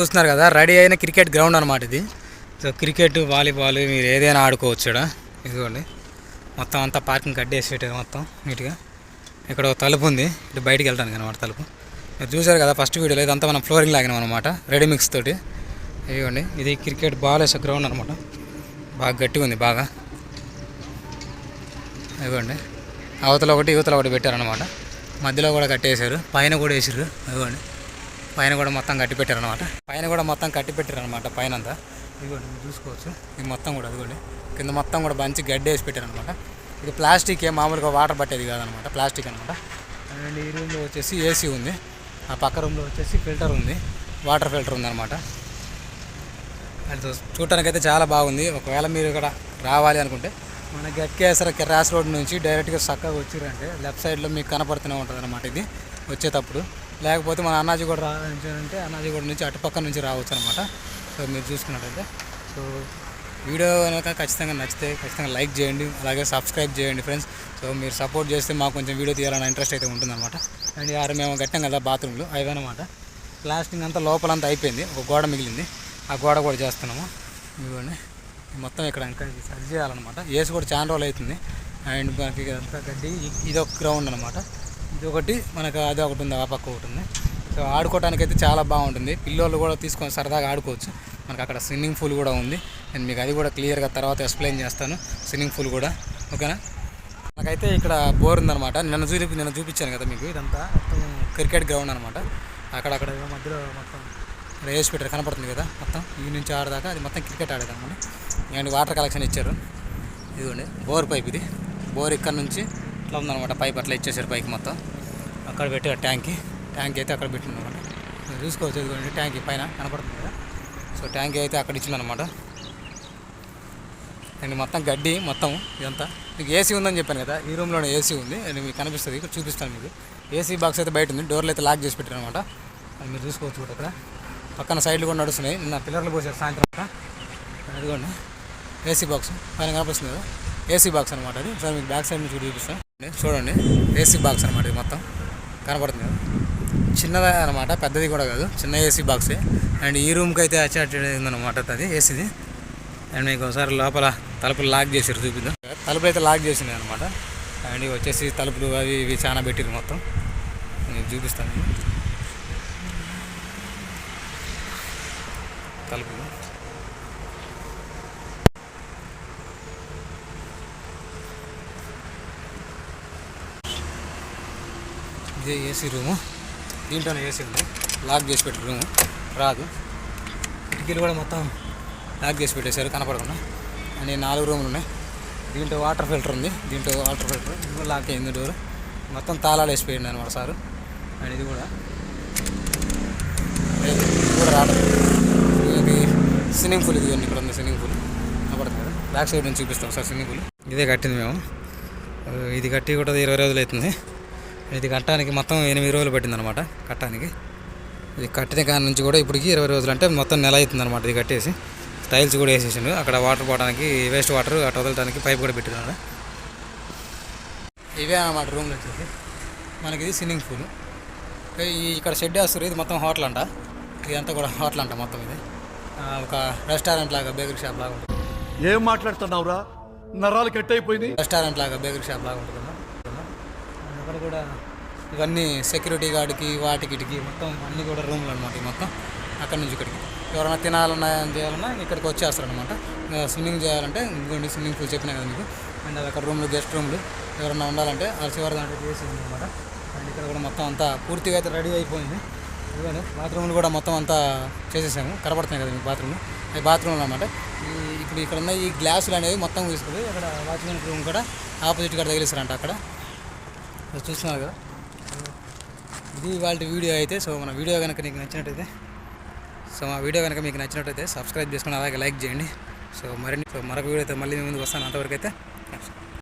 చూస్తున్నారు కదా రెడీ అయిన క్రికెట్ గ్రౌండ్ అనమాట ఇది. సో క్రికెట్ వాలీబాల్ మీరు ఏదైనా ఆడుకోవచ్చు ఇక్కడ ఇదిగోండి. మొత్తం అంతా పార్కింగ్ కట్టేసి మొత్తం నీట్గా. ఇక్కడ ఒక తలుపు ఉంది. ఇటు బయటికి వెళ్ళడానికి అనమాట తలుపు. మీరు చూసారు కదా ఫస్ట్ వీడియోలో ఇదంతా మనం ఫ్లోరింగ్ లాగినాం అనమాట రెడీ మిక్స్ తోటి. ఇదిగోండి. ఇది క్రికెట్ బాల్ వేసే గ్రౌండ్ అనమాట బాగా గట్టిగా ఉంది బాగా. ఇదిగోండి. అవతల ఒకటి యువతల ఒకటి పెట్టారనమాట మధ్యలో కూడా కట్టేశారు. పైన కూడా వేసారు ఇదిగోండి. పైన కూడా మొత్తం కట్టి పెట్టారు అనమాట పైన కూడా మొత్తం కట్టి పెట్టారు అనమాట పైన అంతా ఇదిగోండి చూసుకోవచ్చు. ఇది మొత్తం కూడా అదిగోండి కింద మొత్తం కూడా మంచి గడ్డి వేసి పెట్టారు అనమాట ఇది ప్లాస్టిక్ ఏ మామూలుగా వాటర్ పట్టేది కాదనమాట ప్లాస్టిక్ అనమాట అండ్ ఈ రూమ్లో వచ్చేసి ఏసీ ఉంది. ఆ పక్క రూమ్లో వచ్చేసి ఫిల్టర్ ఉంది. వాటర్ ఫిల్టర్ ఉందన్నమాట. అది చూడటానికైతే చాలా బాగుంది. ఒకవేళ మీరు ఇక్కడ రావాలి అనుకుంటే మన గట్కేసర క్రాస్ రోడ్ నుంచి డైరెక్ట్గా చక్కగా వచ్చిరంటే లెఫ్ట్ సైడ్లో మీకు కనపడుతూనే ఉంటుంది అనమాట ఇది. వచ్చేటప్పుడు. లేకపోతే మన అన్నాజీగూడ రావాలంటే అన్నాజీగూడ నుంచి అటుపక్క నుంచి రావచ్చు అనమాట సో మీరు చూసుకున్నట్టయితే. సో వీడియో కనుక ఖచ్చితంగా నచ్చితే ఖచ్చితంగా లైక్ చేయండి అలాగే సబ్స్క్రైబ్ చేయండి ఫ్రెండ్స్. సో మీరు సపోర్ట్ చేస్తే మాకు కొంచెం వీడియో తీయాలన్న ఇంట్రెస్ట్ అయితే ఉంటుందన్నమాట. అండ్ ఆరు మేము కట్టాం కదా బాత్రూమ్లు అవన్నమాట ప్లాస్టింగ్ అంతా లోపలంతా అయిపోయింది ఒక గోడ మిగిలింది. ఆ గోడ కూడా చేస్తున్నాము. ఇవన్నీ మొత్తం ఇక్కడ ఇంకా ఇది సరి చేయాలన్నమాట ఏసి కూడా చాలా రోజులు అవుతుంది. అండ్ మనకి ఇదొక గడ్డి గ్రౌండ్ అనమాట ఇది ఒకటి మనకు అది ఒకటి ఉంది ఆ పక్క ఒకటి ఉంది. సో ఆడుకోవడానికి అయితే చాలా బాగుంటుంది. పిల్లోళ్ళు కూడా తీసుకొని సరదాగా ఆడుకోవచ్చు. మనకు అక్కడ స్విమ్మింగ్ పూల్ కూడా ఉంది. నేను మీకు అది కూడా క్లియర్గా తర్వాత ఎక్స్ప్లెయిన్ చేస్తాను స్విమ్మింగ్ పూల్ కూడా. ఓకేనా? నాకైతే ఇక్కడ బోర్ ఉందనమాట నిన్న చూపి నిన్న చూపించాను కదా మీకు ఇదంతా మొత్తం క్రికెట్ గ్రౌండ్ అనమాట అక్కడక్కడ మధ్యలో మొత్తం ఇక్కడ పెట్టారు కనపడుతుంది కదా మొత్తం. ఈ నుంచి ఆడదాకా అది మొత్తం క్రికెట్ ఆడేదన్నమాట అండ్ వాటర్ కలెక్షన్ ఇచ్చారు. ఇదిగోండి బోర్ పైప్ ఇది. బోర్ ఇక్కడ నుంచి అట్లా ఉందన్నమాట. పైప్ అట్లా ఇచ్చేసారు పైకి మొత్తం. అక్కడ పెట్టారు ట్యాంక్. ట్యాంక్ అయితే అక్కడ పెట్టిందనమాట చూసుకోవచ్చు ఇదిగోండి ట్యాంక్ పైన కనపడుతుంది కదా. సో ట్యాంక్ అయితే అక్కడ ఇచ్చిందనమాట అండ్ మొత్తం గడ్డి మొత్తం ఇదంతా. మీకు ఏసీ ఉందని చెప్పాను కదా ఈ రూమ్లోనే ఏసీ ఉంది. అండ్ మీకు కనిపిస్తుంది ఇక్కడ చూపిస్తాను మీకు. ఏసీ బాక్స్ అయితే బయట ఉంది డోర్లు అయితే లాక్ చేసి పెట్టారు అనమాట అది మీరు చూసుకోవచ్చు కూడా ఇక్కడ పక్కన సైడ్లు కూడా నడుస్తున్నాయి. నిన్న పిల్లర్లు పోసారు సాయంత్రం అదిగోండి ఏసీ బాక్స్ పైన కనిపిస్తుంది కదా. ఏసీ బాక్స్ అనమాట అది. సార్ మీకు బ్యాక్ సైడ్ నుంచి చూపిస్తాను. చూడండి ఏసీ బాక్స్ అనమాట ఇది మొత్తం. కనపడుతుంది చిన్నది చిన్నదే అనమాట పెద్దది కూడా కాదు. చిన్న ఏసీ బాక్సే అండ్ ఈ రూమ్కి అయితే అటాచ్డ్ ఉందన్నమాట అది ఏసీది అండ్ మీకు ఒకసారి లోపల తలుపులు లాక్ చేసారు చూపిద్దాం. తలుపులు అయితే లాక్ చేసినాయి అనమాట అండ్ ఇవి వచ్చేసి తలుపులు అవి ఇవి చాలా పెట్టిరు మొత్తం. నేను చూపిస్తాను. తలుపులు. ఇదే ఏసీ రూము. దీంట్లోనే ఏసీ ఉంది. లాక్ చేసి పెట్టి రూము. రాదు. కిటికీలు కూడా మొత్తం లాక్ చేసి పెట్టేశారు. కనపడకుండా. అండ్ నాలుగు రూములు ఉన్నాయి. దీంట్లో వాటర్ ఫిల్టర్ ఉంది. దీంట్లో వాటర్ ఫిల్టర్ ఇది కూడా లాక్ అయింది డోర్. మొత్తం తాళాలు వేసిపోయింది అనమాట సారు. అండ్ ఇది కూడా. ఇది కూడా రావడం. ఇది స్విమ్మింగ్ పూల్ ఇది ఇక్కడ ఉంది స్విమ్మింగ్ పూల్. కనపడుతుంది బ్యాక్ సైడ్ నుంచి చూపిస్తాం సార్ స్విమ్మింగ్ పూల్. ఇదే కట్టింది మేము. ఇది కట్టి కూడా ఇరవై రోజులు అవుతుంది. ఇది కట్టడానికి మొత్తం ఎనిమిది రోజులు పట్టింది అనమాట కట్టడానికి. ఇది కట్టిన కాడ నుంచి కూడా ఇప్పటికి ఇరవై రోజులు అంటే మొత్తం నెల అవుతుంది అనమాట ఇది కట్టేసి. టైల్స్ కూడా వేసేసిండు. అక్కడ వాటర్ పోవడానికి వేస్ట్ వాటర్ అటు వదలడానికి పైప్ కూడా పెట్టినాడు ఇవే అన్నమాట రూమ్లో వచ్చేసి. మనకి ఇది స్విమ్మింగ్ పూల్ ఇక్కడ షెడ్ వేస్తారు ఇది మొత్తం హోటల్ అంట. ఇదంతా కూడా హోటల్ అంట మొత్తం ఇది. ఒక రెస్టారెంట్ లాగా బేకరీ షాప్ లాగా ఉంటుంది. ఏం మాట్లాడుతున్నావురా? నరాలు కట్ అయిపోయింది రెస్టారెంట్ లాగా బేకరీ షాప్ లాగా ఉంటుంది. కూడా ఇవన్నీ సెక్యూరిటీ గార్డ్కి వాటికిటికి మొత్తం అన్నీ కూడా రూమ్లు అనమాట ఈ మొత్తం అక్కడ నుంచి ఇక్కడికి. ఎవరైనా తినాలన్నా ఏం చేయాలన్నా ఇక్కడికి వచ్చేస్తారు అనమాట స్విమ్మింగ్ చేయాలంటే ఇంకోండి స్విమ్మింగ్ పూల్ చెప్పినా కదా మీకు. అండ్ అది అక్కడ రూమ్లు గెస్ట్ రూమ్లు ఎవరైనా ఉండాలంటే ఆ చివరి దాంట్లో చేసి అనమాట అండ్ ఇక్కడ కూడా మొత్తం అంతా పూర్తిగా అయితే రెడీ అయిపోయింది. ఇదిగోండి బాత్రూమ్లు కూడా మొత్తం అంతా చేసేసాము. కనబడుతున్నాయి కదా మీకు బాత్రూమ్. అవి బాత్రూమ్లు అనమాట ఈ ఇప్పుడు ఇక్కడ ఉన్న ఈ గ్లాసులు అనేవి మొత్తం తీసుకుని అక్కడ వాచ్మెన్ రూమ్ కూడా ఆపోజిట్ కూడా తగిలిస్తారంట అక్కడ. చూస్తున్నారు కదా? ఇది వాళ్ళ వీడియో అయితే సో మన వీడియో కనుక నీకు నచ్చినట్టయితే సో మా వీడియో కనుక మీకు నచ్చినట్టయితే సబ్స్క్రైబ్ చేసుకుని అలాగే లైక్ చేయండి. సో మరిన్ని మరొక వీడియో అయితే మళ్ళీ మీ ముందుకు వస్తాను. అంతవరకు అయితే